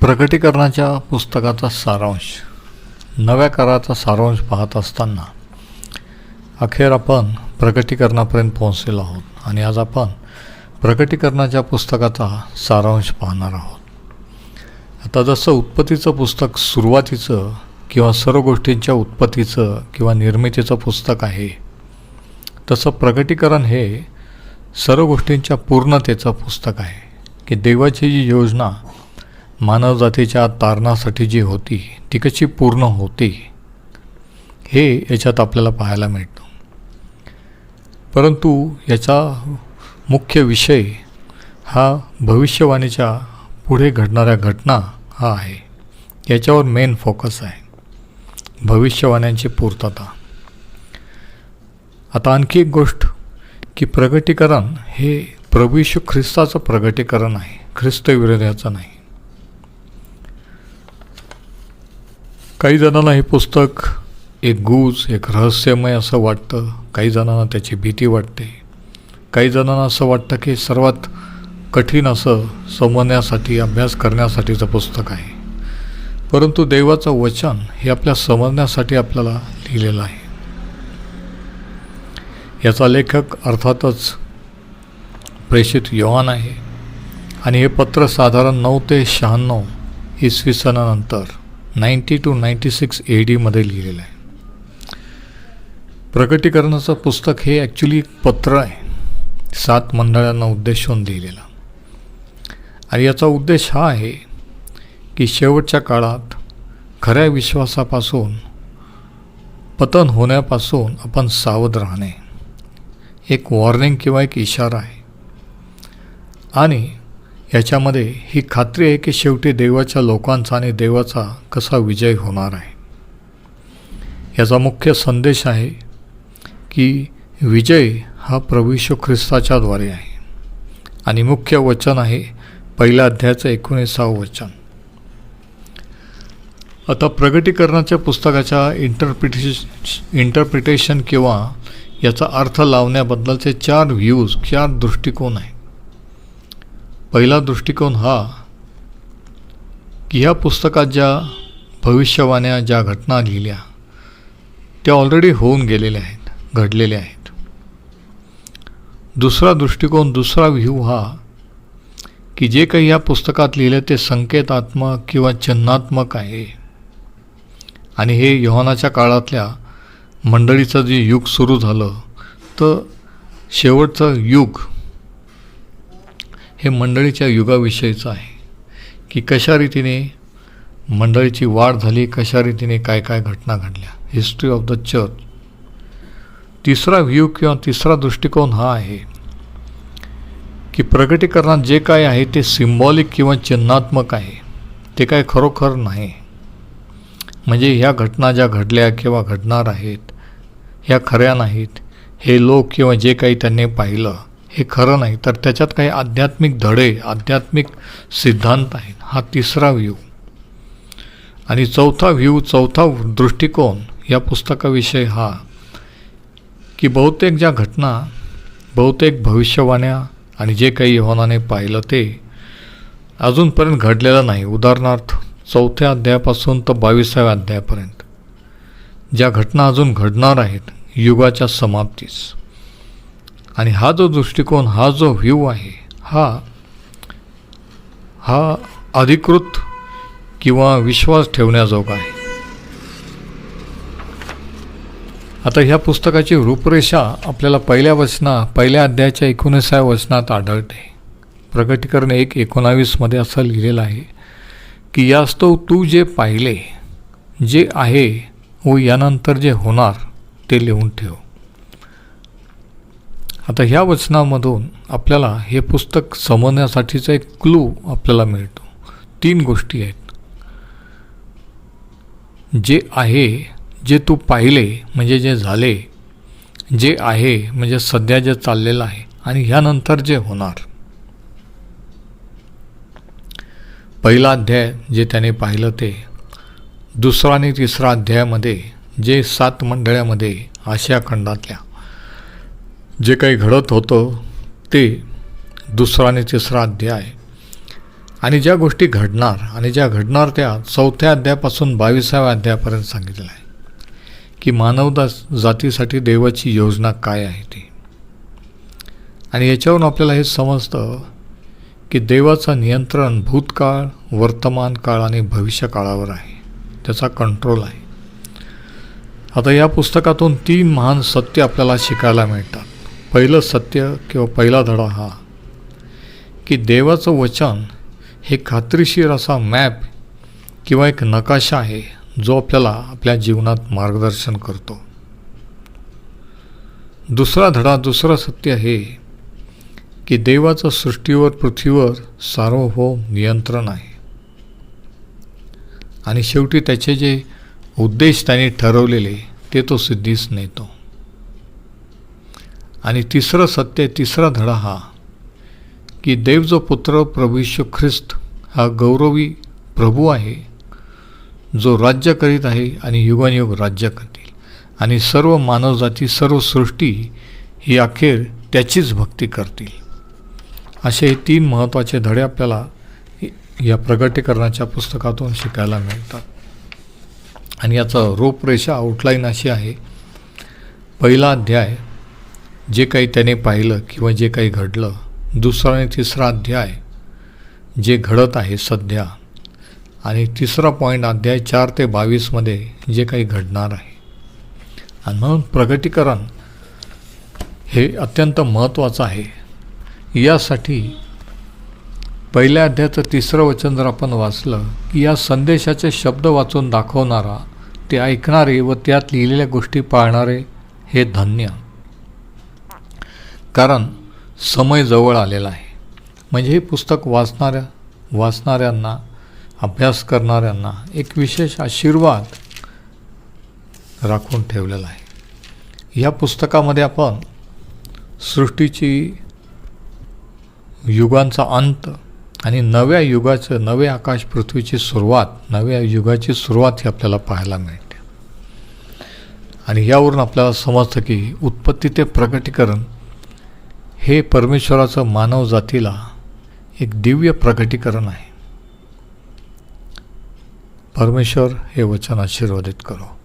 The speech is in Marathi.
प्रकटीकरणाच्या पुस्तकाचा सारांश नव्या कराचा सारांश पाहत असताना अखेर आपण प्रकटीकरणापर्यंत पोहोचलेलो आहोत आणि आज आपण प्रकटीकरणाच्या पुस्तकाचा सारांश पाहणार आहोत. आता जसं उत्पत्तीचं पुस्तक सुरुवातीचं किंवा सर्व गोष्टींच्या उत्पत्तीचं किंवा निर्मितीचं पुस्तक आहे तसं प्रकटीकरण हे सर्व गोष्टींच्या पूर्णतेचं पुस्तक आहे की देवाची जी योजना मानवजातीच्या तारणासाठी जी होती ती कशी पूर्ण होती हे याच्यात आपल्याला पाहायला मिळतं. परंतु याचा मुख्य विषय हा भविष्यवाणीच्या पुढे घडणाऱ्या घटना हा आहे. याच्यावर मेन फोकस आहे. भविष्यवाण्यांची पूर्तता. आता आणखी एक गोष्ट की प्रगटीकरण हे प्रभू ख्रिस्ताचं प्रगटीकरण आहे. ख्रिस्त विरोधाचं नाही. काही जणांना हे पुस्तक एक गूज एक रहस्यमय असं वाटतं. काही जणांना त्याची भीती वाटते. काही जणांना असं वाटतं की सर्वात कठीण असं समजण्यासाठी अभ्यास करण्यासाठीचं पुस्तक आहे. परंतु देवाचं वचन हे आपल्या समजण्यासाठी आपल्याला लिहिलेलं आहे. याचा लेखक अर्थातच प्रेषित योहान आहे. आणि हे पत्र साधारण नऊ ते शहाण्णव इसवी सणानंतर ninety two ninety six A डीमध्ये लिहिलेलं आहे. प्रकटीकरणाचं पुस्तक हे ॲक्च्युली एक पत्र आहे. सात मंडळांना उद्देशून लिहिलेलं आणि याचा उद्देश हा आहे की शेवटच्या काळात खऱ्या विश्वासापासून पतन होण्यापासून आपण सावध राहणे. एक वॉर्निंग किंवा एक इशारा आहे. आणि याच्यामध्ये ही खात्री आहे की शेवटी देवाच्या लोकांचा आणि देवाचा कसा विजय होणार आहे. याचा मुख्य संदेश आहे की विजय हा प्रभू ख्रिस्ताच्याद्वारे आहे. आणि मुख्य वचन आहे पहिल्या अध्यायाचं एकोणीसावं वचन. आता प्रगटीकरणाच्या पुस्तकाच्या इंटरप्रिटेश इंटरप्रिटेशन किंवा याचा अर्थ लावण्याबद्दलचे चार व्ह्यूज चार दृष्टिकोन आहेत. पहिला दृष्टिकोन हा की ह्या पुस्तकात ज्या भविष्यवाण्या ज्या घटना लिहिल्या त्या ऑलरेडी होऊन गेलेल्या आहेत घडलेल्या आहेत. दुसरा दृष्टिकोन दुसरा व्ह्यू हा की जे काही या पुस्तकात लिहिलं ते संकेतात्मक किंवा चिन्हात्मक आहे. आणि हे योहानाच्या काळातल्या मंडळीचं जे युग सुरू झालं तर शेवटचं युग हे मंडळीच्या युगाविषयीचं आहे. की कशा रीतीने मंडळीची वाढ झाली कशा रीतीने काय काय घटना घडल्या हिस्ट्री ऑफ द चर्च तिसरा व्ह्यू किंवा तिसरा दृष्टिकोन हा आहे की प्रगटीकरणात जे काय आहे ते सिम्बॉलिक किंवा चिन्हात्मक आहे. ते काय खरोखर नाही. म्हणजे ह्या घटना ज्या घडल्या किंवा घडणार आहेत ह्या खऱ्या नाहीत हे लोक किंवा जे काही त्यांनी पाहिलं हे खरं नाही तर त्याच्यात काही आध्यात्मिक धडे आध्यात्मिक सिद्धांत आहेत. हा तिसरा व्ह्यू. आणि चौथा व्ह्यू चौथा दृष्टिकोन या पुस्तकाविषयी हा की बहुतेक ज्या घटना बहुतेक भविष्यवाण्या आणि जे काही यवनाने पाहिलं ते अजूनपर्यंत घडलेलं नाही. उदाहरणार्थ चौथ्या अध्यायापासून तर बावीसाव्या अध्यायापर्यंत. ज्या घटना अजून घडणार आहेत युगाच्या समाप्तीस. आणि हा जो दृष्टिकोन हा जो व्ह्यू आहे हा हा अधिकृत किंवा विश्वास ठेवण्याजोगा आहे. आता ह्या पुस्तकाची रूपरेषा आपल्याला पहिल्या वचना पहिल्या अध्यायाच्या एकोणीसाव्या वचनात आढळते. प्रकटीकरण एक एकोणावीसमध्ये असं लिहिलेलं आहे की यास्तव तू जे पाहिले जे आहे व यानंतर जे होणार ते लिहून ठेव. आता ह्या वचनामधून आपल्याला हे पुस्तक समजण्यासाठीचा एक क्लू आपल्याला मिळतो. तीन गोष्टी आहेत. जे आहे जे तू पाहिले म्हणजे जे झाले जे आहे म्हणजे सध्या जे चाललेलं आहे आणि ह्यानंतर जे होणार. पहिला अध्याय जे त्याने पाहिलं ते दुसरा आणि तिसरा अध्यायामध्ये जे सात मंडळामध्ये आशिया खंडातल्या जे काही घडत होतं ते दुसरा आणि तिसरा अध्याय. आणि ज्या गोष्टी घडणार आणि ज्या घडणार त्या चौथ्या अध्यायापासून बावीसाव्या अध्यायापर्यंत सांगितलेलं आहे की मानवदा जातीसाठी देवाची योजना काय आहे ती. आणि याच्यावरून आपल्याला हे समजतं की देवाचं नियंत्रण भूतकाळ वर्तमान काळ आणि भविष्यकाळावर आहे. त्याचा कंट्रोल आहे. आता या पुस्तकातून तीन महान सत्य आपल्याला शिकायला मिळतात. पहिलं सत्य किंवा पहिला धडा हा की देवाचं वचन हे खात्रीशीर असा मॅप किंवा एक नकाशा आहे जो आपल्याला आपल्या जीवनात मार्गदर्शन करतो. दुसरा धडा दुसरं सत्य हे की देवाचं सृष्टीवर पृथ्वीवर सार्वभौम नियंत्रण आहे. आणि शेवटी त्याचे जे उद्देश त्याने ठरवलेले ते तो सिद्धीस नेतो. आणि तिसरं सत्य तिसरा धडा हा की देव जो पुत्र प्रभू ख्रिस्त हा गौरवी प्रभू आहे जो राज्य करीत आहे आणि युगानयुग राज्य करतील. आणि सर्व मानवजाती सर्व सृष्टी ही अखेर त्याचीच भक्ती करतील. असे हे तीन महत्त्वाचे धडे आपल्याला या प्रगटीकरणाच्या पुस्तकातून शिकायला मिळतात. आणि याचं रूपरेषा आउटलाईन अशी आहे. पहिला अध्याय जे काही त्याने पाहिलं किंवा जे काही घडलं दुसरा आणि तिसरा अध्याय जे घडत आहे सध्या आणि तिसरा पॉईंट अध्याय चार ते बावीसमध्ये जे काही घडणार आहे. आणि म्हणून प्रगतीकरण हे अत्यंत महत्त्वाचं आहे. यासाठी पहिल्या अध्यायाचं तिसरं वचन जर आपण वाचलं की या संदेशाचे शब्द वाचून दाखवणारा ते ऐकणारे व त्यात लिहिलेल्या गोष्टी पाळणारे हे धन्य. कारण समय जवळ आलेला आहे. म्हणजे हे पुस्तक वाचणाऱ्या वाचणाऱ्यांना अभ्यास करणाऱ्यांना एक विशेष आशीर्वाद राखून ठेवलेला आहे. या पुस्तकामध्ये आपण सृष्टीची युगांचा अंत आणि नव्या युगाचं नवे आकाश पृथ्वीची सुरुवात नव्या युगाची सुरुवात ही आपल्याला पाहायला मिळते. आणि यावरून आपल्याला समजतं की उत्पत्ती ते प्रगटीकरण हे परमेश्वराचं मानव जातीला एक दिव्य प्रकटीकरण आहे. परमेश्वर हे वचन आशीर्वादित करो.